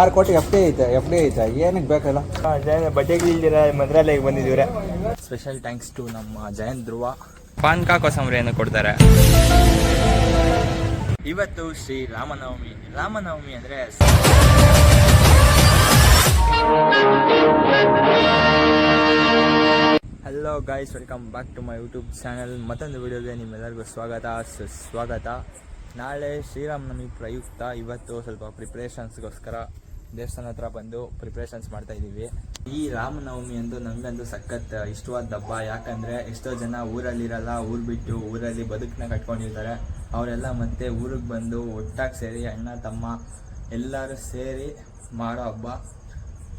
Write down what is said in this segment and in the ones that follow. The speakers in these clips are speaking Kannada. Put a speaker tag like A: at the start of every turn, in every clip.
A: ಆರು ಕೋಟಿ ಎಫ್ ಡಿ ಐತೆ ಎಫ್ ಡಿ ಐತೆ ಏನಕ್ಕೆ ಬೇಕಲ್ಲ?
B: ಬಟ್ಟೆಗಳಿಲ್ದಿರ ಮಂತ್ರಾಲಯಕ್ಕೆ ಬಂದಿದ್ದೀವ್ರೆ.
C: ಸ್ಪೆಷಲ್ ಥ್ಯಾಂಕ್ಸ್ ಟು ನಮ್ಮ ಜಯಂತ್ ಧ್ರುವ. ಪಾನ್ಕ ಕೋಸಂಬರಿಯನ್ನು ಕೊಡ್ತಾರೆ. ಇವತ್ತು ಶ್ರೀ ರಾಮನವಮಿ. ರಾಮನವಮಿ ಅಂದ್ರೆ hello guys welcome back to my YouTube channel ಮತ್ತೊಂದು ವಿಡಿಯೋಗೆ ನಿಮ್ಮೆಲ್ಲರಿಗೂ ಸ್ವಾಗತ. ಸುಸ್ವಾಗತ ನಾಳೆ ಶ್ರೀರಾಮನವಮಿ ಪ್ರಯುಕ್ತ ಇವತ್ತು ಸ್ವಲ್ಪ ಪ್ರಿಪ್ರೇಷನ್ಸ್ಗೋಸ್ಕರ ದೇವಸ್ಥಾನ ಹತ್ರ ಬಂದು ಪ್ರಿಪ್ರೇಷನ್ಸ್ ಮಾಡ್ತಾ ಇದ್ದೀವಿ ಈ ರಾಮನವಮಿ ಅಂದು ನಮಗಂದು ಸಖತ್ ಇಷ್ಟವಾದ ಹಬ್ಬ. ಯಾಕಂದರೆ ಎಷ್ಟೋ ಜನ ಊರಲ್ಲಿರಲ್ಲ, ಊರು ಬಿಟ್ಟು ಊರಲ್ಲಿ ಬದುಕನ್ನ ಕಟ್ಕೊಂಡಿರ್ತಾರೆ. ಅವರೆಲ್ಲ ಮತ್ತೆ ಊರಿಗೆ ಬಂದು ಒಟ್ಟಾಗಿ ಸೇರಿ ಅಣ್ಣ, ತಮ್ಮ ಎಲ್ಲರೂ ಸೇರಿ ಮಾಡೋ ಹಬ್ಬ.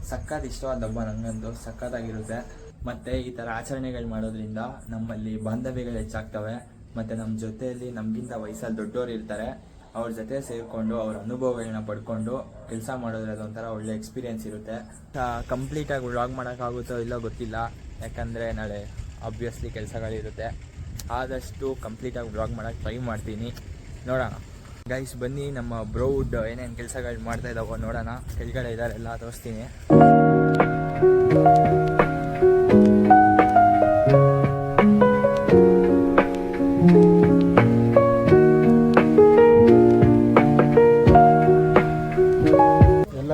C: ಸಖತ್ ಇಷ್ಟವಾದ ಹಬ್ಬ ನನಗಂದು ಸಖತ್ತಾಗಿರುತ್ತೆ. ಮತ್ತು ಈ ಥರ ಆಚರಣೆಗಳು ಮಾಡೋದ್ರಿಂದ ನಮ್ಮಲ್ಲಿ ಬಾಂಧವ್ಯಗಳು ಹೆಚ್ಚಾಗ್ತವೆ. ಮತ್ತು ನಮ್ಮ ಜೊತೆಯಲ್ಲಿ ನಮಗಿಂತ ವಯಸ್ಸಲ್ಲಿ ದೊಡ್ಡವರು ಇರ್ತಾರೆ, ಅವ್ರ ಜೊತೆ ಸೇರಿಕೊಂಡು ಅವ್ರ ಅನುಭವಗಳನ್ನ ಪಡ್ಕೊಂಡು ಕೆಲಸ ಮಾಡೋದ್ರಲ್ಲಿ ಒಂಥರ ಒಳ್ಳೆ ಎಕ್ಸ್ಪೀರಿಯನ್ಸ್ ಇರುತ್ತೆ. ಕಂಪ್ಲೀಟಾಗಿ ವ್ಲಾಗ್ ಮಾಡೋಕ್ಕಾಗುತ್ತೋ ಇಲ್ಲೋ ಗೊತ್ತಿಲ್ಲ. ಯಾಕಂದರೆ ನಾಳೆ ಆಬ್ವಿಯಸ್ಲಿ ಕೆಲಸಗಳಿರುತ್ತೆ. ಆದಷ್ಟು ಕಂಪ್ಲೀಟಾಗಿ ವ್ಲಾಗ್ ಮಾಡೋಕ್ಕೆ ಟ್ರೈ ಮಾಡ್ತೀನಿ. ನೋಡೋಣ. ಗೈಸ್ ಬನ್ನಿ, ನಮ್ಮ ಬ್ರೌಡ್ ಏನೇನು ಕೆಲಸಗಳು ಮಾಡ್ತಾ ಇದ್ದಾವೋ ನೋಡೋಣ. ಕೆಳಗಡೆ ಇದ್ದಾರೆಲ್ಲ ತೋರಿಸ್ತೀನಿ.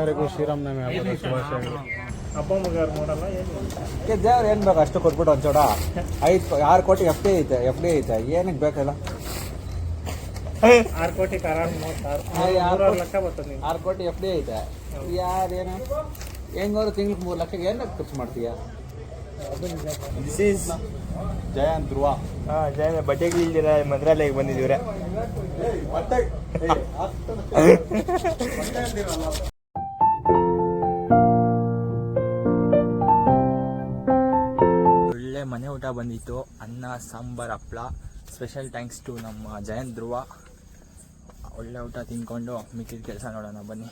A: ಎಲ್ಲರಿಗೂ ಶ್ರೀರಾಮನವಮಿ ಹಬ್ಬದ ಶುಭಾಶಯಗಳು
B: ಅಪ್ಪ ಏನು
A: ದೇವ್ರು ಏನು ಬೇಕು ಅಷ್ಟು ಕೊಟ್ಬಿಟ್ಟು ಒಂದು ಚೋಡ ಐದು ಆರು ಕೋಟಿ ಎಫ್ ಡಿ ಐತೆ ಎಫ್ ಡಿ ಐತೆ. ಏನಕ್ಕೆ ಬೇಕಲ್ಲ?
B: ಆರು ಕೋಟಿ
A: ಆರು
B: ಲಕ್ಷ ಬರ್ತದೆ
A: ಆರು ಕೋಟಿ ಎಫ್ ಡಿ ಐತೆ. ಏನು? ಹೆಂಗೋರು ತಿಂಗ್ಳಿಗೆ ಮೂರು ಲಕ್ಷ ಏನಕ್ಕೆ ಖರ್ಚು ಮಾಡ್ತೀಯ?
B: ದಿಸ್ ಈಸ್
A: ಜಯಂತ್ ಧ್ರುವ
B: ಹಾಂ ಜಯ ಬಟ್ಟೆಗಳಿಲ್ದಿರ ಮಂತ್ರಾಲಯಕ್ಕೆ ಬಂದಿದ್ದೀವ್ರೆ.
C: ಮನೆ ಊಟ ಬಂದಿತ್ತು. ಅನ್ನ ಸಾಂಬಾರ್ ಹಪ್ಪಳ ಸ್ಪೆಷಲ್ ಥ್ಯಾಂಕ್ಸ್ ಟು ನಮ್ಮ ಜಯಂತ್ ಧ್ರುವ. ಒಳ್ಳೆ ಊಟ ತಿನ್ಕೊಂಡು ಮಿಕ್ಕಿದ ಕೆಲಸ ನೋಡೋಣ ಬನ್ನಿ.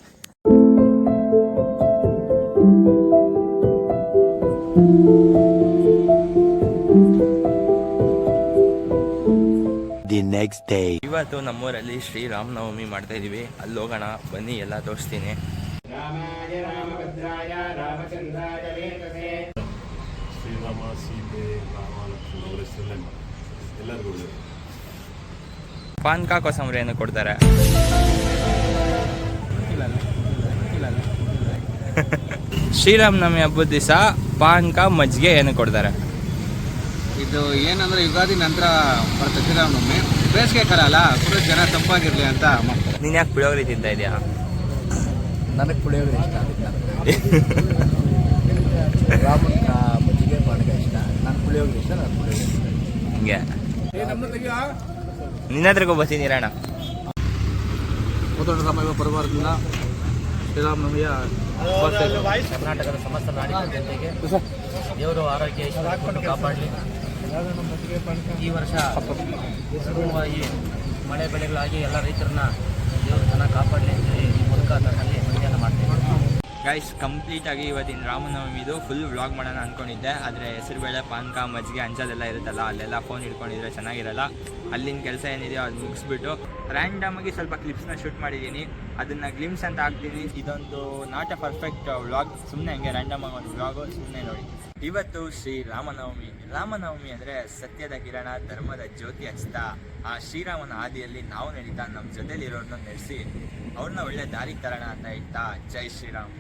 D: ದಿ ನೆಕ್ಸ್ಟ್ ಡೇ
C: ಇವತ್ತು ನಮ್ಮೂರಲ್ಲಿ ಶ್ರೀರಾಮನವಮಿ ಮಾಡ್ತಾ ಇದೀವಿ. ಅಲ್ಲಿ ಹೋಗೋಣ ಬನ್ನಿ ಎಲ್ಲ ತೋರಿಸ್ತೀನಿ.
E: ಶ್ರೀರಾಮ ಸೀತೆ ರಾಮಲಕ್ಷ್ಮಣ ಅವರ ಹೆಸರಲ್ಲೇ ಎಲ್ಲರಿಗೂ ಒಳ್ಳೆಯದು.
C: ಪಾನ್ಕ ಕೋಸಂಬರಿಯನ್ನು ಕೊಡ್ತಾರೆ. ಶ್ರೀರಾಮನವಮಿ ಹಬ್ಬದ ದಿವಸ ಪಾನ್ಕ ಮಜ್ಜಿಗೆ ಏನು ಕೊಡ್ತಾರೆ?
F: ಇದು ಏನಂದ್ರೆ ಯುಗಾದಿ ನಂತರ ಬರುತ್ತೆ ಶ್ರೀರಾಮನವಮಿ ಬೇಸಿಗೆ ಕಾಲ ಅಲ್ಲ ಫುಲ್ ಜನ ತಂಪಾಗಿರ್ಲಿ ಅಂತ ಮಾಡ್ತಾರೆ.
C: ನೀನು ಯಾಕೆ ಪುಳಿಯೋಗರೆ ತಿಂತ ಇದೆಯಾ?
F: ನನಗೆ ಪುಳಿಯೋಗರೆ ಇಷ್ಟ ರಾಮನ ಮಜ್ಜಿಗೆ ಪಾನಕ ಇಷ್ಟ. ನಾನು ಪುಳಿಯೋಗರೆ ಇಷ್ಟ ನನ್ನ ಪುಳಿಯೋಗರೆ
C: ಹಿಂಗೆ. ನಿನ್ನ ಹತ್ರಕ್ಕೆ ಬರ್ತೀನಿ ಅಣ್ಣ
F: ಮುತ್ತೋಟ ಸಮಯ ಪರಿವಾರದಿಂದ ಶ್ರೀರಾಮನವಮಿಯ
G: ಕರ್ನಾಟಕದ ಸಮಸ್ತ ನಾಡಿನ ಜನತೆಗೆ ದೇವರು ಆರೋಗ್ಯ ಇಷ್ಟ ಕೊಟ್ಟು ಕಾಪಾಡಲಿ. ಈ ವರ್ಷ ಸುಗಮವಾಗಿ ಮಳೆ ಬೆಳೆಗಳಾಗಿ ಎಲ್ಲ ರೈತರನ್ನ ದೇವರು ಚೆನ್ನಾಗಿ ಕಾಪಾಡಲಿ ಅಂತೇಳಿ ಈ ಮೂಲಕ ನನ್ನಲ್ಲಿ
C: ಗೈಸ್ ಕಂಪ್ಲೀಟ್ ಆಗಿ ಇವತ್ತಿನ ರಾಮನವಮಿದು ಫುಲ್ ವ್ಲಾಗ್ ಮಾಡೋಣ ಅಂದ್ಕೊಂಡಿದ್ದೆ ಆದರೆ ಹೆಸರುಬೇಳೆ ಪಾನಕ ಮಜ್ಜಿಗೆ ಅಂಚದೆಲ್ಲ ಇರುತ್ತಲ್ಲ, ಅಲ್ಲೆಲ್ಲ ಫೋನ್ ಹಿಡ್ಕೊಂಡಿದ್ರೆ ಚೆನ್ನಾಗಿರಲ್ಲ. ಅಲ್ಲಿನ ಕೆಲಸ ಏನಿದೆಯೋ ಅದು ಮುಗಿಸ್ಬಿಟ್ಟು ರ್ಯಾಂಡಮ್ ಆಗಿ ಸ್ವಲ್ಪ ಕ್ಲಿಪ್ಸ್ನ ಶೂಟ್ ಮಾಡಿದ್ದೀನಿ. ಅದನ್ನು ಗ್ಲಿಮ್ಸ್ ಅಂತ ಹಾಕ್ತೀನಿ. ಇದೊಂದು ನಾಟ್ ಅ ಪರ್ಫೆಕ್ಟ್ ವ್ಲಾಗ್ ಸುಮ್ಮನೆ ಹಂಗೆ ರ್ಯಾಂಡಮ್ ಆಗಿ ಒಂದು ವ್ಲಾಗು ಸುಮ್ಮನೆ ನೋಡಿ. ಇವತ್ತು ಶ್ರೀ ರಾಮನವಮಿ. ರಾಮನವಮಿ ಅಂದರೆ ಸತ್ಯದ ಕಿರಣ, ಧರ್ಮದ ಜ್ಯೋತಿ ಹಚ್ತಾ ಆ ಶ್ರೀರಾಮನ ಹಾದಿಯಲ್ಲಿ ನಾವು ನಡೀತಾ ನಮ್ಮ ಜೊತೆಲಿರೋರನ್ನ ನಡೆಸಿ ಅವ್ರನ್ನ ಒಳ್ಳೆ ದಾರಿಗೆ ತರೋಣ ಅಂತ ಹೇಳ್ತಾ ಜೈ ಶ್ರೀರಾಮ್.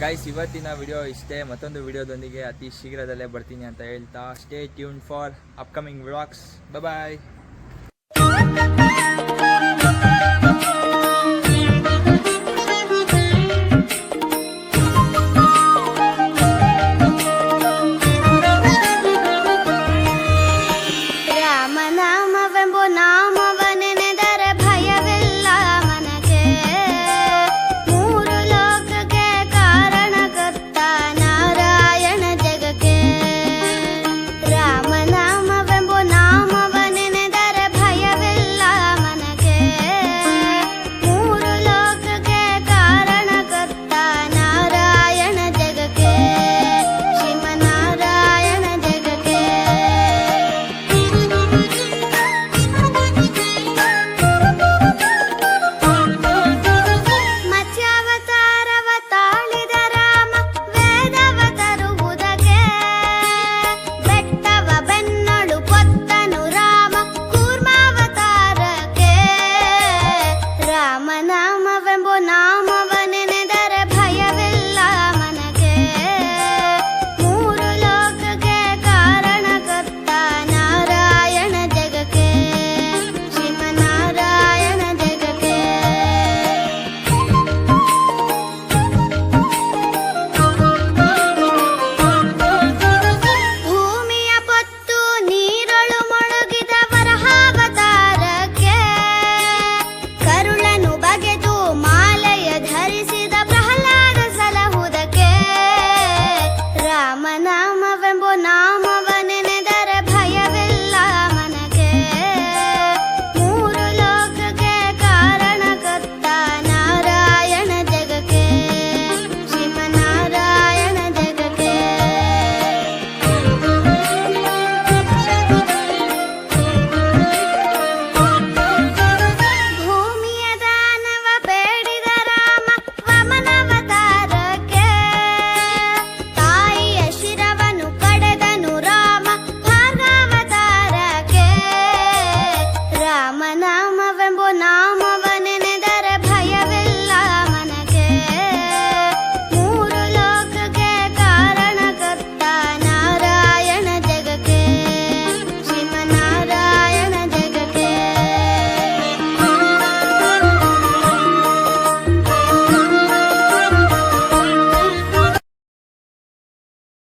C: ಗೈಸ್ ಇವತ್ತಿನ ವಿಡಿಯೋ ಇಷ್ಟೇ. ಮತ್ತೊಂದು ವಿಡಿಯೋದೊಂದಿಗೆ ಅತಿ ಶೀಘ್ರದಲ್ಲೇ ಬರ್ತೀನಿ ಅಂತ ಹೇಳ್ತಾ. Stay tune for upcoming vlogs bye